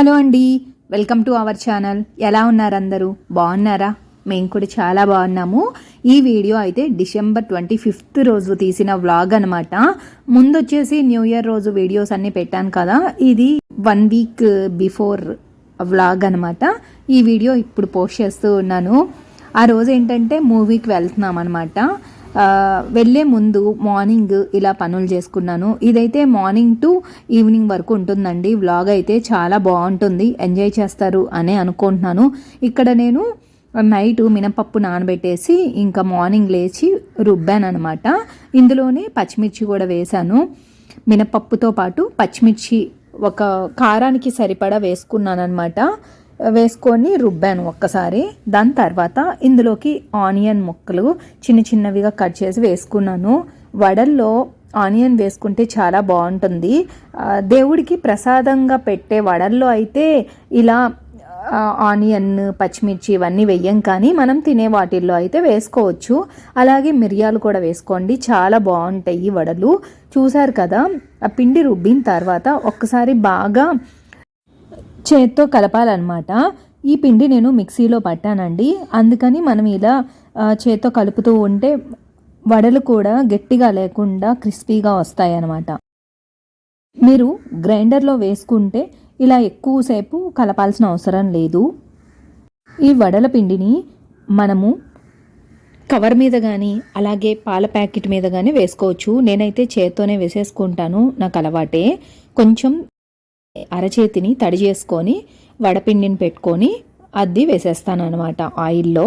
Hello అండి. Welcome to our channel. ఎలా ఉన్నారు అందరూ? బాగున్నారా? మేము కూడా చాలా బాగున్నాము. ఈ వీడియో అయితే డిసెంబర్ ట్వంటీ ఫిఫ్త్ రోజు తీసిన వ్లాగ్ అనమాట ముందు వచ్చేసి న్యూ ఇయర్ రోజు వీడియోస్ అన్నీ పెట్టాను కదా. ఇది వన్ వీక్ బిఫోర్ వ్లాగ్ అనమాట ఈ వీడియో ఇప్పుడు పోస్ట్ చేస్తూ ఉన్నాను. ఆ రోజు ఏంటంటే మూవీకి వెళ్తున్నాం అనమాట వెళ్ళే ముందు మార్నింగ్ ఇలా పనులు చేసుకున్నాను. ఇదైతే మార్నింగ్ టు ఈవినింగ్ వరకు ఉంటుందండి. వ్లాగ్ అయితే చాలా బాగుంటుంది. ఎంజాయ్ చేస్తారు అని అనుకుంటున్నాను. ఇక్కడ నేను నైట్ మినపప్పు నానబెట్టేసి ఇంకా మార్నింగ్ లేచి రుబ్బాను అనమాట ఇందులోనే పచ్చిమిర్చి కూడా వేశాను. మినపప్పుతో పాటు పచ్చిమిర్చి ఒక కారానికి సరిపడా వేసుకున్నాను అనమాట వేసుకొని రుబ్బాను ఒక్కసారి. దాని తర్వాత ఇందులోకి ఆనియన్ ముక్కలు చిన్న చిన్నవిగా కట్ చేసి వేసుకున్నాను. వడల్లో ఆనియన్ వేసుకుంటే చాలా బాగుంటుంది. దేవుడికి ప్రసాదంగా పెట్టే వడల్లో అయితే ఇలా ఆనియన్ పచ్చిమిర్చి ఇవన్నీ వెయ్యం కానీ మనం తినే వాటిల్లో అయితే వేసుకోవచ్చు. అలాగే మిరియాలు కూడా వేసుకోండి. చాలా బాగుంటాయి వడలు. చూసారు కదా? ఆ పిండి రుబ్బిన తర్వాత ఒక్కసారి బాగా చేత్తో కలపాలన్నమాట. ఈ పిండి నేను మిక్సీలో పట్టానండి. అందుకని మనం ఇలా చేత్తో కలుపుతూ ఉంటే వడలు కూడా గట్టిగా లేకుండా క్రిస్పీగా వస్తాయి అన్నమాట మీరు గ్రైండర్లో వేసుకుంటే ఇలా ఎక్కువసేపు కలపాల్సిన అవసరం లేదు. ఈ వడల పిండిని మనము కవర్ మీద కానీ అలాగే పాల ప్యాకెట్ మీద కానీ వేసుకోవచ్చు. నేనైతే చేత్తోనే వేసేసుకుంటాను. నాకు అలవాటే. కొంచెం అరచేతిని తడి చేసుకొని వడపిండిని పెట్టుకొని అద్ది వేసేస్తాను అనమాట ఆయిల్లో.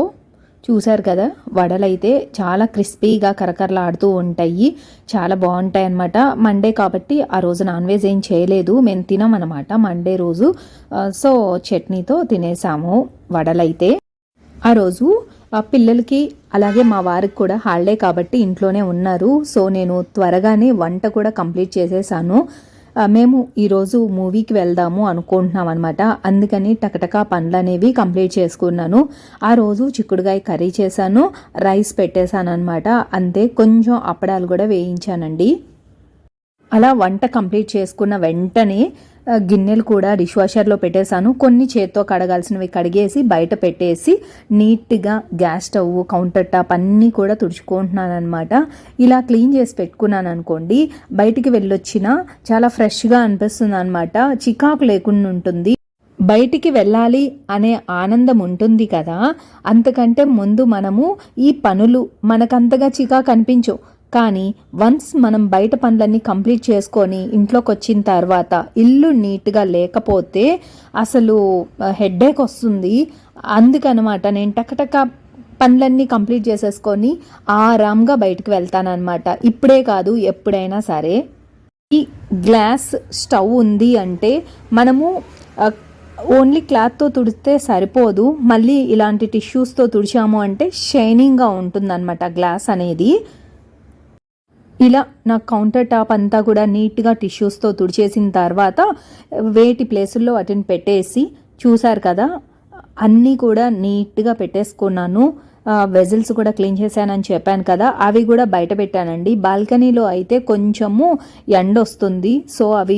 చూసారు కదా వడలైతే చాలా క్రిస్పీగా కరకరలాడుతూ ఉంటాయి. చాలా బాగుంటాయి అనమాట మండే కాబట్టి ఆ రోజు నాన్ వెజ్ ఏం చేయలేదు. మేము తినమన్నమాట మండే రోజు. సో చట్నీతో తినేసాము వడలైతే. ఆ రోజు పిల్లలకి అలాగే మా వారికి కూడా హాలిడే కాబట్టి ఇంట్లోనే ఉన్నారు. సో నేను త్వరగానే వంట కూడా కంప్లీట్ చేసేసాను. మేము ఈరోజు మూవీకి వెళ్దాము అనుకుంటున్నాం అనమాట అందుకని టకటకా పనులు అనేవి కంప్లీట్ చేసుకున్నాను. ఆ రోజు చిక్కుడుగాయ కర్రీ చేశాను రైస్ పెట్టేశాను అనమాట అంతే కొంచెం అప్పడాలు కూడా వేయించానండి. అలా వంట కంప్లీట్ చేసుకున్న వెంటనే గిన్నెలు కూడా డిష్ వాషర్లో పెట్టేశాను. కొన్ని చేత్తో కడగాల్సినవి కడిగేసి బయట పెట్టేసి నీట్గా గ్యాస్ స్టవ్ కౌంటర్ టాప్ అన్నీ కూడా తుడుచుకుంటున్నాను అనమాట ఇలా క్లీన్ చేసి పెట్టుకున్నాను అనుకోండి బయటికి వెళ్ళొచ్చిన చాలా ఫ్రెష్గా అనిపిస్తుంది అనమాట చికాకు లేకుండా ఉంటుంది. బయటికి వెళ్ళాలి అనే ఆనందం ఉంటుంది కదా. అంతకంటే ముందు మనము ఈ పనులు మనకంతగా చికాకు అనిపించవు. కానీ వన్స్ మనం బయట పనులన్నీ కంప్లీట్ చేసుకొని ఇంట్లోకి వచ్చిన తర్వాత ఇల్లు నీట్గా లేకపోతే అసలు హెడ్ఏక్ వస్తుంది. అందుకనమాట నేను టకటక పనులన్నీ కంప్లీట్ చేసేసుకొని ఆరామ్గా బయటకు వెళ్తానమాట ఇప్పుడే కాదు ఎప్పుడైనా సరే. ఈ గ్లాస్ స్టవ్ ఉంది అంటే మనము ఓన్లీ క్లాత్తో తుడిస్తే సరిపోదు. మళ్ళీ ఇలాంటి టిష్యూస్తో తుడిచాము అంటే షైనింగ్గా ఉంటుందన్నమాట గ్లాస్ అనేది. ఇలా నా కౌంటర్ టాప్ అంతా కూడా నీట్గా టిష్యూస్తో తుడిచేసిన తర్వాత వేటి ప్లేసుల్లో వాటిని పెట్టేసి చూశారు కదా అన్నీ కూడా నీట్గా పెట్టేసుకున్నాను. వెజిల్స్ కూడా క్లీన్ చేశానని చెప్పాను కదా అవి కూడా బయట పెట్టానండి. బాల్కనీలో అయితే కొంచెము ఎండ వస్తుంది సో అవి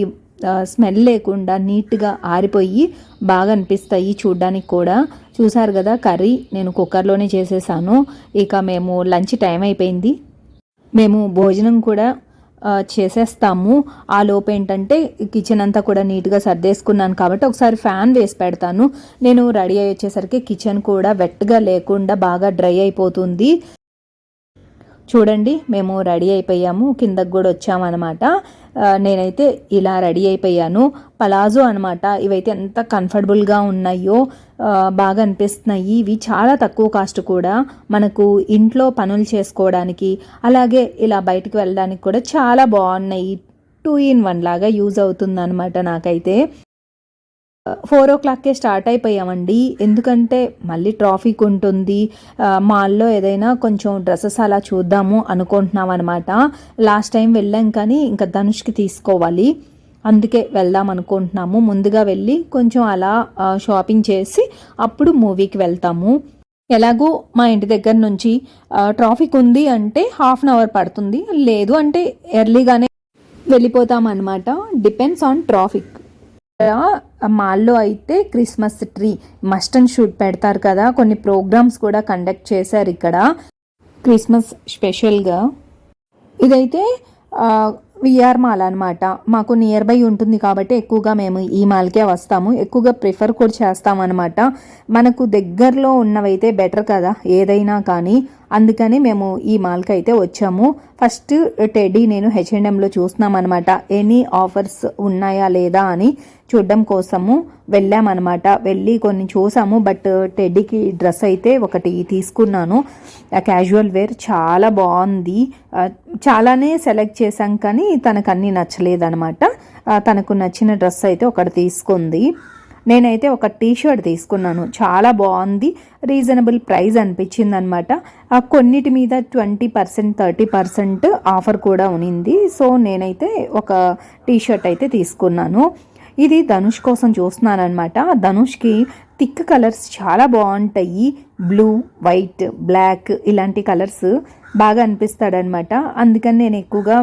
స్మెల్ లేకుండా నీట్గా ఆరిపోయి బాగా అనిపిస్తాయి చూడ్డానికి కూడా. చూసారు కదా కర్రీ నేను కుక్కర్లోనే చేసేసాను. ఇక మేము లంచ్ టైం అయిపోయింది. మేము భోజనం కూడా చేసేస్తాము. ఆ లోపు ఏంటంటే కిచెన్ అంతా కూడా నీట్గా సర్దేసుకున్నాను కాబట్టి ఒకసారి ఫ్యాన్ వేసి పెడతాను. నేను రెడీ అయ్యి వచ్చేసరికి కిచెన్ కూడా వెట్గా లేకుండా బాగా డ్రై అయిపోతుంది. చూడండి మేము రెడీ అయిపోయాము. కిందకు కూడా వచ్చామన్నమాట. నేనైతే ఇలా రెడీ అయిపోయాను. పలాజో అనమాట ఇవైతే ఎంత కంఫర్టబుల్గా ఉన్నాయో బాగా అనిపిస్తున్నాయి. ఇవి చాలా తక్కువ కాస్ట్ కూడా. మనకు ఇంట్లో పనులు చేసుకోవడానికి అలాగే ఇలా బయటకు వెళ్ళడానికి కూడా చాలా బాగున్నాయి. టూ ఇన్ వన్ లాగా యూజ్ అవుతుంది అనమాట నాకైతే. ఫోర్ ఓ క్లాక్కే స్టార్ట్ అయిపోయామండి. ఎందుకంటే మళ్ళీ ట్రాఫిక్ ఉంటుంది. మాల్లో ఏదైనా కొంచెం డ్రెస్సెస్ అలా చూద్దాము అనుకుంటున్నాం అనమాట లాస్ట్ టైం వెళ్ళాం కానీ ఇంకా ధనుష్కి తీసుకోవాలి. అందుకే వెళ్దాం అనుకుంటున్నాము. ముందుగా వెళ్ళి కొంచెం అలా షాపింగ్ చేసి అప్పుడు మూవీకి వెళ్తాము. ఎలాగో మా ఇంటి దగ్గర నుంచి ట్రాఫిక్ ఉంది అంటే హాఫ్ అన్ అవర్ పడుతుంది. లేదు అంటే ఎర్లీగానే వెళ్ళిపోతాం అనమాట డిపెండ్స్ ఆన్ ట్రాఫిక్. మాల్లో అయితే Christmas tree must and shoot పెడతారు కదా. కొన్ని ప్రోగ్రామ్స్ కూడా కండక్ట్ చేశారు ఇక్కడ. క్రిస్మస్ స్పెషల్గా. ఇదైతే విఆర్ మాల్ అనమాట మాకు నియర్ బై ఉంటుంది కాబట్టి ఎక్కువగా మేము ఈ మాల్కే వస్తాము. ఎక్కువగా ప్రిఫర్ కూడా చేస్తామన్నమాట. మనకు దగ్గరలో ఉన్నవైతే బెటర్ కదా ఏదైనా కానీ. అందుకని మేము ఈ మాల్కి అయితే వచ్చాము. ఫస్ట్ టెడ్డీ నేను హెచ్ఎండ్ఎంలో చూస్తున్నాం అనమాట ఎనీ ఆఫర్స్ ఉన్నాయా లేదా అని చూడడం కోసము వెళ్ళామన్నమాట. వెళ్ళి కొన్ని చూసాము బట్ టెడ్డీకి డ్రెస్ అయితే ఒకటి తీసుకున్నాను. క్యాజువల్ వేర్ చాలా బాగుంది. చాలానే సెలెక్ట్ చేశాం కానీ తనకు అన్నీ నచ్చలేదనమాట తనకు నచ్చిన డ్రెస్ అయితే ఒకటి తీసుకుంది. నేనైతే ఒక టీ షర్ట్ తీసుకున్నాను. చాలా బాగుంది. రీజనబుల్ ప్రైస్ అనిపించింది అనమాట కొన్నిటి మీద twenty percent thirty percent offer కూడా ఉనింది. సో నేనైతే ఒక టీ షర్ట్ అయితే తీసుకున్నాను. ఇది ధనుష్ కోసం చూస్తున్నాను అనమాట ధనుష్కి థిక్ కలర్స్ చాలా బాగుంటాయి. బ్లూ వైట్ బ్లాక్ ఇలాంటి కలర్స్ బాగా అనిపిస్తాడనమాట అందుకని నేను ఎక్కువగా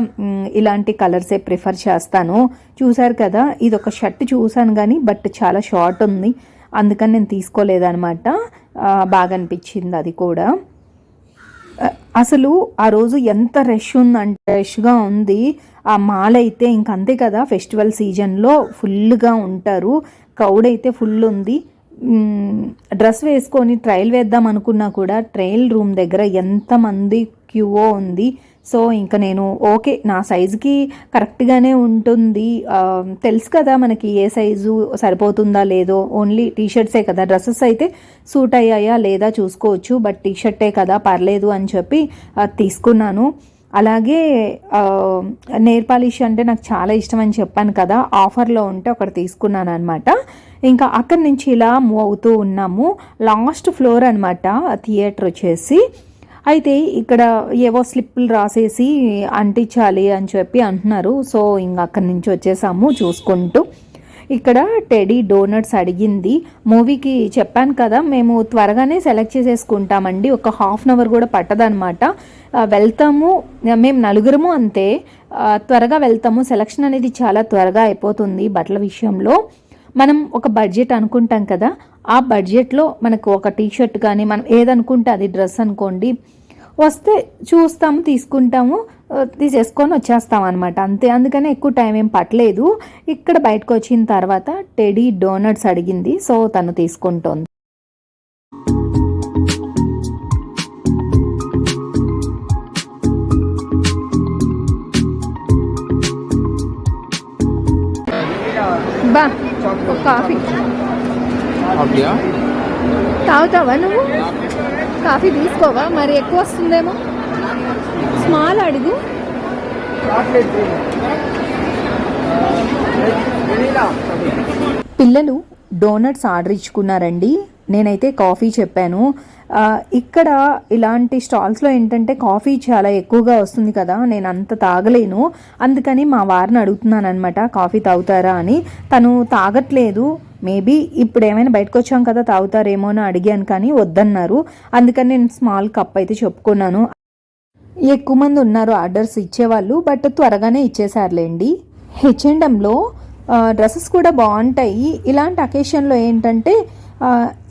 ఇలాంటి కలర్సే ప్రిఫర్ చేస్తాను. చూశారు కదా ఇది ఒక షర్ట్ చూసాను కానీ బట్ చాలా షార్ట్ ఉంది. అందుకని నేను తీసుకోలేదనమాట బాగా అనిపించింది అది కూడా. అసలు ఆ రోజు ఎంత రష్ ఉందంటే రష్గా ఉంది. ఆ మాల్ అయితే ఇంకంతే కదా ఫెస్టివల్ సీజన్లో ఫుల్గా ఉంటారు. క్రౌడ్ అయితే ఫుల్ ఉంది. డ్రెస్ వేసుకొని ట్రయల్ వేద్దాం అనుకున్నా కూడా ట్రయల్ రూమ్ దగ్గర ఎంతమంది క్యూఓ ఉంది. సో ఇంకా నేను ఓకే నా సైజుకి కరెక్ట్గానే ఉంటుంది. తెలుసు కదా మనకి ఏ సైజు సరిపోతుందా లేదో. ఓన్లీ టీషర్ట్సే కదా. డ్రెస్సెస్ అయితే సూట్ అయ్యాయా లేదా చూసుకోవచ్చు. బట్ టీషర్టే కదా పర్లేదు అని చెప్పి తీసుకున్నాను. అలాగే నేర్ పాలిష్ అంటే నాకు చాలా ఇష్టం అని చెప్పాను కదా. ఆఫర్లో ఉంటే ఒకటి తీసుకున్నాను అనమాట ఇంకా అక్కడి నుంచి ఇలా మూవ్ అవుతూ ఉన్నాము. లాస్ట్ ఫ్లోర్ అనమాట థియేటర్ వచ్చేసి. అయితే ఇక్కడ ఏవో స్లిప్పులు రాసేసి అంటించాలి అని చెప్పి అంటున్నారు. సో ఇంకా అక్కడి నుంచి వచ్చేసాము చూసుకుంటూ. ఇక్కడ టెడీ డోనట్స్ అడిగింది. మూవీకి చెప్పాను కదా మేము త్వరగానే సెలెక్ట్ చేసేసుకుంటామండి. ఒక హాఫ్ అన్ అవర్ కూడా పట్టదనమాట వెళ్తాము మేము నలుగురము అంతే. త్వరగా వెళ్తాము. సెలక్షన్ అనేది చాలా త్వరగా అయిపోతుంది బట్టల విషయంలో. మనం ఒక బడ్జెట్ అనుకుంటాం కదా ఆ బడ్జెట్లో మనకు ఒక టీషర్ట్ కానీ మనం ఏదనుకుంటే అది డ్రెస్ అనుకోండి వస్తే చూస్తాము తీసుకుంటాము తీసేసుకొని వచ్చేస్తాం అనమాట అంతే అందుకనే ఎక్కువ టైం ఏం పట్టలేదు. ఇక్కడ బయటకు వచ్చిన తర్వాత టెడీ డోనట్స్ అడిగింది సో తను తీసుకుంటోంది. బా కాఫీ. తాగుతావా నువ్వు? కాఫీ తీసుకోవా? మరి ఎక్కువ వస్తుందేమో? స్మాల్ అడుగు. పిల్లలు డోనట్స్ ఆర్డర్ ఇచ్చుకున్నారండి. నేనైతే కాఫీ చెప్పాను. ఇక్కడ ఇలాంటి స్టాల్స్లో ఏంటంటే కాఫీ చాలా ఎక్కువగా వస్తుంది కదా నేను అంత తాగలేను. అందుకని మా వారిని అడుగుతున్నాను అనమాట కాఫీ తాగుతారా? అని. తను తాగట్లేదు మేబీ ఇప్పుడు ఏమైనా బయటకు వచ్చాం కదా తాగుతారేమో అని అడిగాను కానీ వద్దన్నారు. అందుకని నేను స్మాల్ కప్ అయితే చెప్పుకున్నాను. ఎక్కువ మంది ఉన్నారు ఆర్డర్స్ ఇచ్చేవాళ్ళు బట్ త్వరగానే ఇచ్చేసారులేండి. హెచ్ఎండ్ఎంలో డ్రెస్సెస్ కూడా బాగుంటాయి. ఇలాంటి అకేషన్లో ఏంటంటే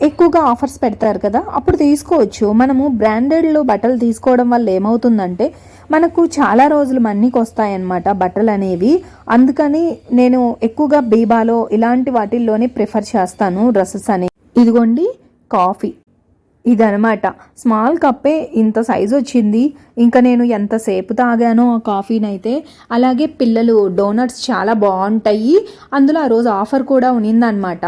ఎక్కువగా ఆఫర్స్ పెడతారు కదా అప్పుడు తీసుకోవచ్చు. మనము బ్రాండెడ్లో బట్టలు తీసుకోవడం వల్ల ఏమవుతుందంటే మనకు చాలా రోజులు మన్నీకి వస్తాయన్నమాట బట్టలు అనేవి అందుకని నేను ఎక్కువగా బీబాలో ఇలాంటి వాటిల్లోనే ప్రిఫర్ చేస్తాను డ్రెస్సెస్ అనేవి. ఇదిగోండి కాఫీ. ఇదనమాట. స్మాల్ కప్పే ఇంత సైజు వచ్చింది. ఇంకా నేను ఎంతసేపు తాగానో ఆ కాఫీనైతే. అలాగే పిల్లలు డోనట్స్ చాలా బాగుంటాయి. అందులో ఆ రోజు ఆఫర్ కూడా ఉన్నిందనమాట.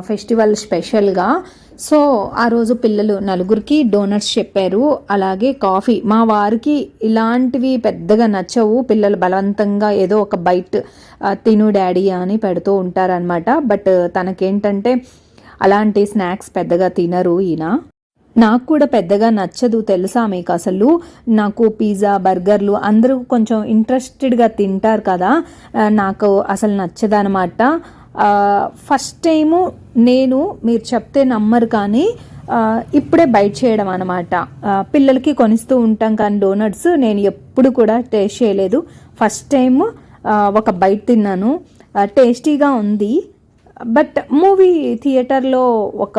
ఫెస్టివల్ స్పెషల్గా. సో ఆ రోజు పిల్లలు నలుగురికి డోనట్స్ చెప్పారు. అలాగే కాఫీ. మా వారికి ఇలాంటివి పెద్దగా నచ్చవు. పిల్లలు బలవంతంగా ఏదో ఒక బైట్ తిను డాడీ అని పెడుతూ ఉంటారనమాట. బట్ తనకేంటంటే అలాంటి స్నాక్స్ పెద్దగా తినరు ఈయన. నాకు కూడా పెద్దగా నచ్చదు తెలుసా మీకు అసలు? నాకు పిజ్జా బర్గర్లు అందరూ కొంచెం ఇంట్రెస్టెడ్గా తింటారు కదా. నాకు అసలు నచ్చదనమాట. ఫస్ట్ టైము నేను మీరు చెప్తే నమ్మరు కానీ ఇప్పుడే బైట్ చేయడం అనమాట. పిల్లలకి కొనిస్తూ ఉంటాం కానీ డోనట్స్ నేను ఎప్పుడు కూడా టేస్ట్ చేయలేదు. ఫస్ట్ టైం ఒక బైట్ తిన్నాను. టేస్టీగా ఉంది. బట్ మూవీ థియేటర్లో ఒక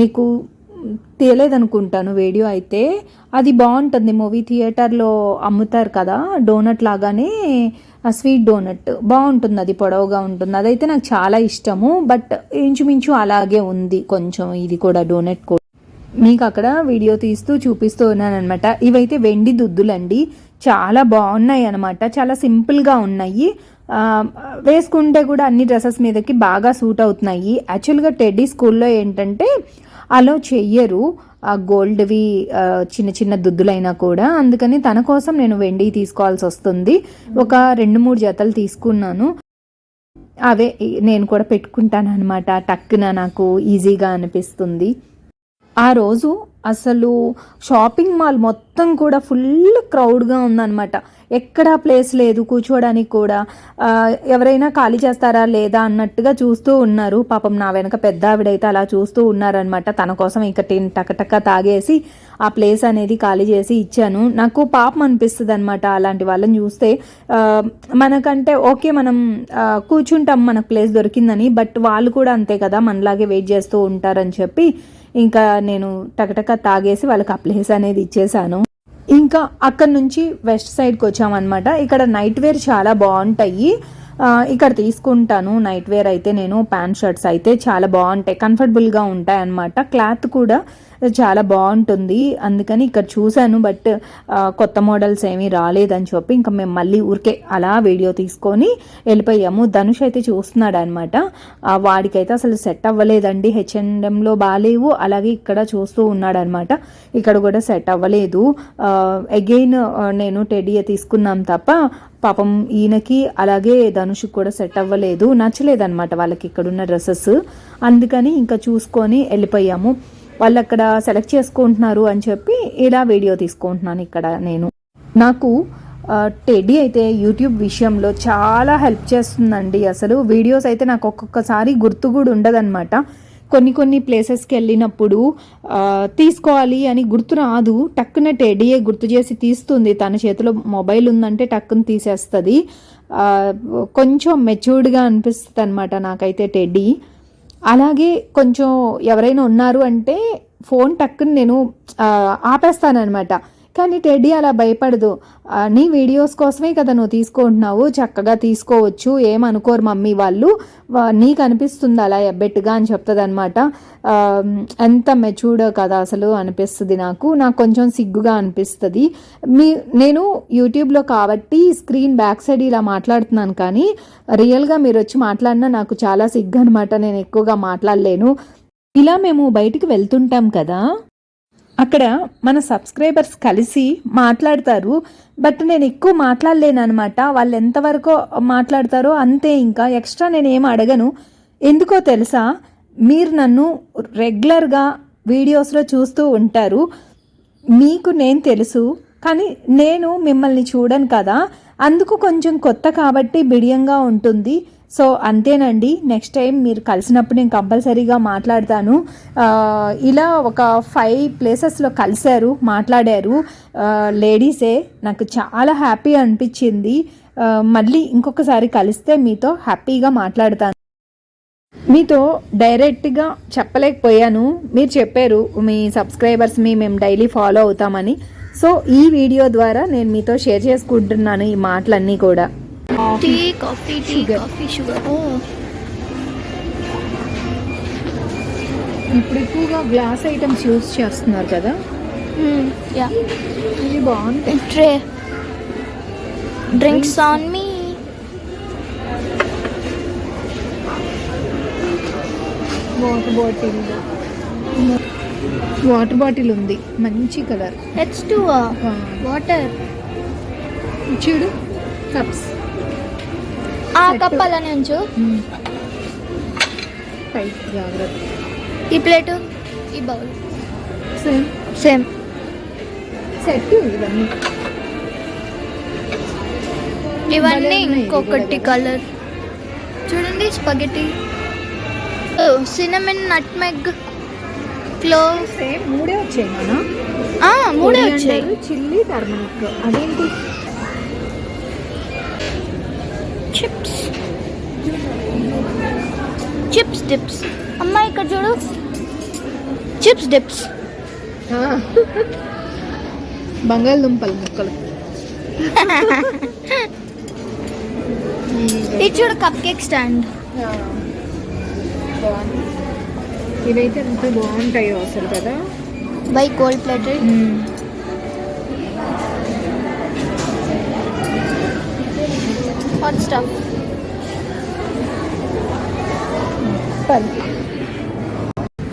మీకు తెలియదనుకుంటాను వీడియో అయితే. అది బాగుంటుంది. మూవీ థియేటర్లో అమ్ముతారు కదా డోనట్ లాగానే ఆ స్వీట్ డోనట్. బాగుంటుంది అది పొడవుగా ఉంటుంది. అదైతే నాకు చాలా ఇష్టము బట్ ఇంచుమించు అలాగే ఉంది కొంచెం ఇది కూడా డోనట్ కూడా. మీకు అక్కడ వీడియో తీస్తూ చూపిస్తూ ఉన్నాను అనమాట ఇవైతే వెండి దుద్దులండి. చాలా బాగున్నాయి అనమాట చాలా సింపుల్గా ఉన్నాయి. వేసుకుంటే కూడా అన్ని డ్రెస్సెస్ మీదకి బాగా సూట్ అవుతున్నాయి. యాక్చువల్గా టెడ్డీ స్కూల్లో ఏంటంటే అలో చెయ్యరు. ఆ గోల్డ్వి చిన్న చిన్న దుద్దులైనా కూడా. అందుకని తన కోసం నేను వెండి తీసుకోవాల్సి వస్తుంది. ఒక రెండు మూడు జతలు తీసుకున్నాను. అవే నేను కూడా పెట్టుకుంటాను అనమాట టక్కున నాకు ఈజీగా అనిపిస్తుంది. ఆ రోజు అసలు షాపింగ్ మాల్ మొత్తం కూడా ఫుల్ క్రౌడ్గా ఉందన్నమాట. ఎక్కడా ప్లేస్ లేదు కూర్చోవడానికి కూడా. ఎవరైనా ఖాళీ చేస్తారా లేదా అన్నట్టుగా చూస్తూ ఉన్నారు. పాపం నా వెనక పెద్ద ఆవిడైతే అలా చూస్తూ ఉన్నారనమాట తన కోసం ఇంకా టిన్ టకటక తాగేసి ఆ ప్లేస్ అనేది ఖాళీ చేసి ఇచ్చాను. నాకు పాపం అనిపిస్తుంది అనమాట అలాంటి వాళ్ళని చూస్తే. మనకంటే ఓకే మనం కూర్చుంటాం మనకు ప్లేస్ దొరికిందని బట్ వాళ్ళు కూడా అంతే కదా మనలాగే వెయిట్ చేస్తూ ఉంటారని చెప్పి ఇంకా నేను టకటక తాగేసి వాళ్ళకి ఆ ప్లేస్ అనేది ఇచ్చేసాను. ఇంకా అక్కడ నుంచి వెస్ట్ సైడ్కి వచ్చామన్నమాట. ఇక్కడ నైట్ వేర్ చాలా బాగుంటాయి. ఇక్కడ తీసుకుంటాను. నైట్ వేర్ అయితే నేను ప్యాంట్ షర్ట్స్ అయితే చాలా బాగుంటాయి. కంఫర్టబుల్గా ఉంటాయి అన్నమాట క్లాత్ కూడా చాలా బాగుంటుంది. అందుకని ఇక్కడ చూశాను బట్ కొత్త మోడల్స్ ఏమీ రాలేదని చెప్పి ఇంకా మేము మళ్ళీ ఊరికే అలా వీడియో తీసుకొని వెళ్ళిపోయాము. ధనుష్ అయితే చూస్తున్నాడు అనమాట వాడికైతే అసలు సెట్ అవ్వలేదండి. హెచ్ఎండ్ఎంలో బాగాలేవు. అలాగే ఇక్కడ చూస్తూ ఉన్నాడు అనమాట ఇక్కడ కూడా సెట్ అవ్వలేదు. అగైన్ నేను టెడీయే తీసుకున్నాం తప్ప పాపం ఈయనకి అలాగే ధనుష్ కూడా సెట్ అవ్వలేదు. నచ్చలేదన్నమాట వాళ్ళకి ఇక్కడున్న డ్రెస్సెస్. అందుకని ఇంకా చూసుకొని వెళ్ళిపోయాము. వాళ్ళు అక్కడ సెలెక్ట్ చేసుకుంటున్నారు అని చెప్పి ఇలా వీడియో తీసుకుంటున్నాను ఇక్కడ నేను. నాకు టెడ్డీ అయితే యూట్యూబ్ విషయంలో చాలా హెల్ప్ చేస్తుందండి. అసలు వీడియోస్ అయితే నాకు ఒక్కొక్కసారి గుర్తు కూడా ఉండదన్నమాట. కొన్ని కొన్ని ప్లేసెస్కి వెళ్ళినప్పుడు తీసుకోవాలి అని గుర్తు రాదు. టక్కున టెడ్డీయే గుర్తు చేసి తీస్తుంది. తన చేతిలో మొబైల్ ఉందంటే టక్కున తీసేస్తుంది. కొంచెం మెచ్యూర్డ్గా అనిపిస్తుంది అనమాట నాకైతే టెడ్డీ అలాగే కొంచెం ఎవరైనా ఉన్నారు అంటే ఫోన్ టక్కుని నేను ఆపేస్తానమాట ఆపేస్తానన్నమాట. కానీ టెడ్డీ అలా భయపడదు. నీ వీడియోస్ కోసమే కదా నువ్వు తీసుకుంటున్నావు. చక్కగా తీసుకోవచ్చు. ఏమనుకోరు మమ్మీ వాళ్ళు. నీకు అనిపిస్తుంది అలా ఎబ్బెట్టుగా అని చెప్తుంది అనమాట ఎంత మెచ్యూర్డ్ కదా అసలు అనిపిస్తుంది నాకు. నాకు కొంచెం సిగ్గుగా అనిపిస్తుంది. మీ నేను యూట్యూబ్లో కాబట్టి స్క్రీన్ బ్యాక్ సైడ్ ఇలా మాట్లాడుతున్నాను కానీ రియల్గా మీరు వచ్చి మాట్లాడినా నాకు చాలా సిగ్గు అనమాట నేను ఎక్కువగా మాట్లాడలేను. ఇలా మేము బయటికి వెళ్తుంటాం కదా. అక్కడ మన సబ్స్క్రైబర్స్ కలిసి మాట్లాడతారు. బట్ నేను ఎక్కువ మాట్లాడలేను అనమాట వాళ్ళు ఎంతవరకు మాట్లాడతారో అంతే ఇంకా. ఎక్స్ట్రా నేను ఏం అడగను. ఎందుకో తెలుసా? మీరు నన్ను రెగ్యులర్గా వీడియోస్లో చూస్తూ ఉంటారు. మీకు నేను తెలుసు. కానీ నేను మిమ్మల్ని చూడను కదా. అందుకు కొంచెం కొత్త కాబట్టి బిడియంగా ఉంటుంది. సో అంతేనండి. నెక్స్ట్ టైం మీరు కలిసినప్పుడు నేను కంపల్సరీగా మాట్లాడతాను. ఇలా ఒక ఫైవ్ ప్లేసెస్లో కలిశారు మాట్లాడారు. లేడీసే నాకు చాలా హ్యాపీ అనిపించింది. మళ్ళీ ఇంకొకసారి కలిస్తే మీతో హ్యాపీగా మాట్లాడతాను. మీతో డైరెక్ట్గా చెప్పలేకపోయాను. మీరు చెప్పారు మీ సబ్స్క్రైబర్స్ మీ మేము డైలీ ఫాలో అవుతామని. సో ఈ వీడియో ద్వారా నేను మీతో షేర్ చేసుకుంటున్నాను ఈ మాటలన్నీ కూడా. Tea coffee tea. Coffee sugar. ఇప్పుడు ఎక్కువగా గ్లాస్ ఐటమ్స్ యూస్ చేస్తున్నారు కదా? యా. ఇది బాగుంటాయి. Tray. Drinks on me. Water bottle water bottle ఉంది. మంచి కలర్. హెచ్ టూ వాటర్ చూడు. కప్స్ ఆ. కప్ అలానే ఉంచు. జాగ్రత్త. ఈ ప్లేటు ఈ బౌల్. సేమ్ సేమ్ సెట్ ఇవన్నీ. ఇవన్నీ ఇంకొకటి. కలర్ చూడండి spaghetti cinnamon nutmeg clove same మూడే వచ్చాయి మన మూడే వచ్చాయి. చిల్లీ టర్మరిక్ అదేంటి? చిప్స్ చిప్స్ డిప్స్ అమ్మాయి ఇక్కడ చూడు. చిప్స్ డిప్స్ బంగాళదుంపలు ముక్కలు. ఇది చూడు కప్ కేక్ స్టాండ్ ఇవైతే ఎంత బాగుంటాయో అసలు కదా. By cold plated. Hot stuff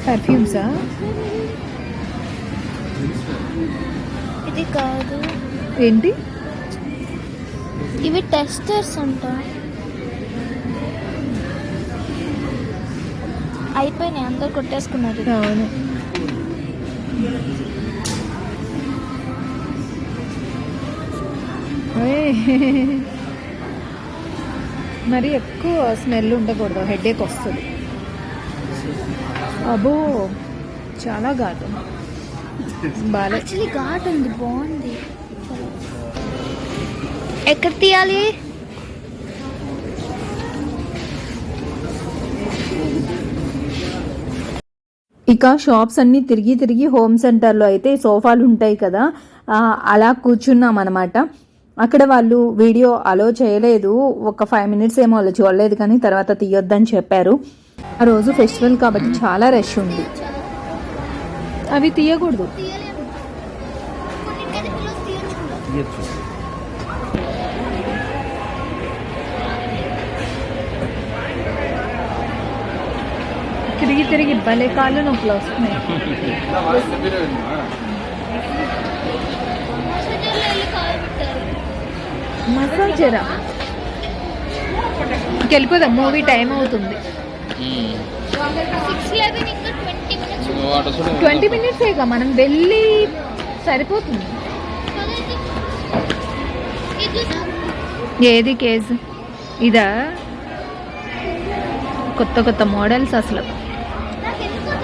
పర్ఫ్యూమ్సా ఇది కాదు. ఏంటి? ఇవి టెస్టర్స్ అంట. అయిపోయినాయి అందరు కొట్టేసుకున్నారు. అవును. మరి ఎక్కువ స్మెల్ ఉండకూడదు హెడేక్ వస్తుంది. అబ్బో చాలా ఘాటు. యాక్చువల్లీ ఘాట్ ఉంది బాగుంది. ఎక్కడ తీయాలి? ఇక షాప్స్ అన్నీ తిరిగి తిరిగి హోమ్ సెంటర్లో అయితే సోఫాలు ఉంటాయి కదా అలా కూర్చున్నాం అనమాట అక్కడ వాళ్ళు వీడియో అలో చేయలేదు. ఒక ఫైవ్ మినిట్స్ ఏమో వాళ్ళు చూడలేదు కానీ తర్వాత తీయొద్దని చెప్పారు. ఆ రోజు ఫెస్టివల్ కాబట్టి చాలా రష్ ఉంది. అవి తీయకూడదు. తిరిగి భలే కాళ్ళు నొప్పులు వస్తున్నాయి. మసాజరా మసాజ్ వెళ్ళిపోదాం మూవీ టైం అవుతుంది. ట్వంటీ మినిట్స్ ట్వంటీ ఇక మనం వెళ్ళి సరిపోతుంది. ఏది కేజ్? ఇదా? కొత్త కొత్త మోడల్స్ అసలు.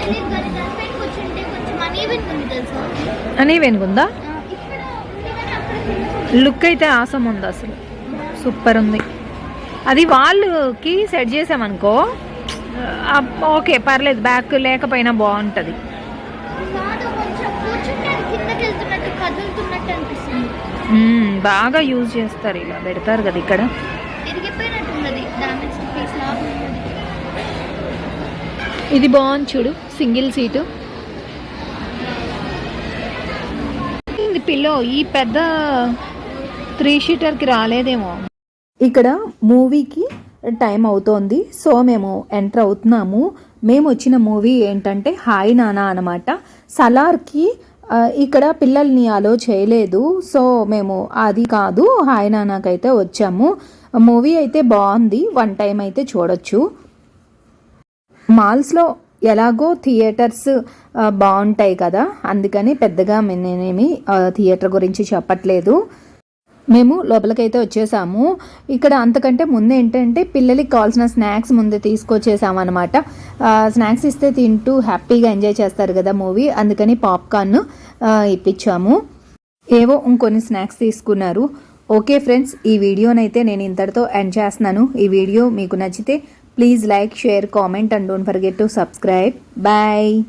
నాకు ఎందుకో తెలియదు కానీ దానిపైన కూర్చుంటే కొంచెం అనీవెన్ ఉంది తెలుసా అని వెనుకుందా లుక్ అయితే ఆసం ఉంది అసలు. సూపర్ ఉంది. అది వాళ్ళకి సెట్ చేసామనుకో ఓకే పర్లేదు బ్యాక్ లేకపోయినా బాగుంటుంది. మ్మ్, బాగా యూజ్ చేస్తారు ఇలా పెడతారు కదా ఇక్కడ. ఇది బాగుంది చూడు. Single seat. ఇది పిల్లో ఈ పెద్ద త్రీ షీటర్కి రాలేదేమో. ఇక్కడ మూవీకి టైం అవుతోంది. సో మేము ఎంటర్ అవుతున్నాము. మేము వచ్చిన మూవీ ఏంటంటే హాయ్ నానా అనమాట సలార్కి ఇక్కడ పిల్లల్ని అలో చేయలేదు. సో మేము అది కాదు హాయ్ నానాకైతే వచ్చాము. మూవీ అయితే బాగుంది. వన్ టైం అయితే చూడొచ్చు. మాల్స్లో ఎలాగో థియేటర్స్ బాగుంటాయి కదా. అందుకని పెద్దగా మే- నేనేమి థియేటర్ గురించి చెప్పట్లేదు. మేము లోపలికైతే వచ్చేసాము. ఇక్కడ అంతకంటే ముందు ఏంటంటే పిల్లలకి కావాల్సిన స్నాక్స్ ముందే తీసుకొచ్చేసాము అనమాట స్నాక్స్ ఇస్తే తింటూ హ్యాపీగా ఎంజాయ్ చేస్తారు కదా మూవీ. అందుకని పాప్కార్న్ ఇప్పించాము. ఏవో ఇంకొన్ని స్నాక్స్ తీసుకున్నారు. ఓకే ఫ్రెండ్స్ ఈ వీడియోనైతే నేను ఇంతటితో ఎండ్ చేస్తున్నాను. ఈ వీడియో మీకు నచ్చితే Please like, share, comment and don't forget to subscribe. Bye.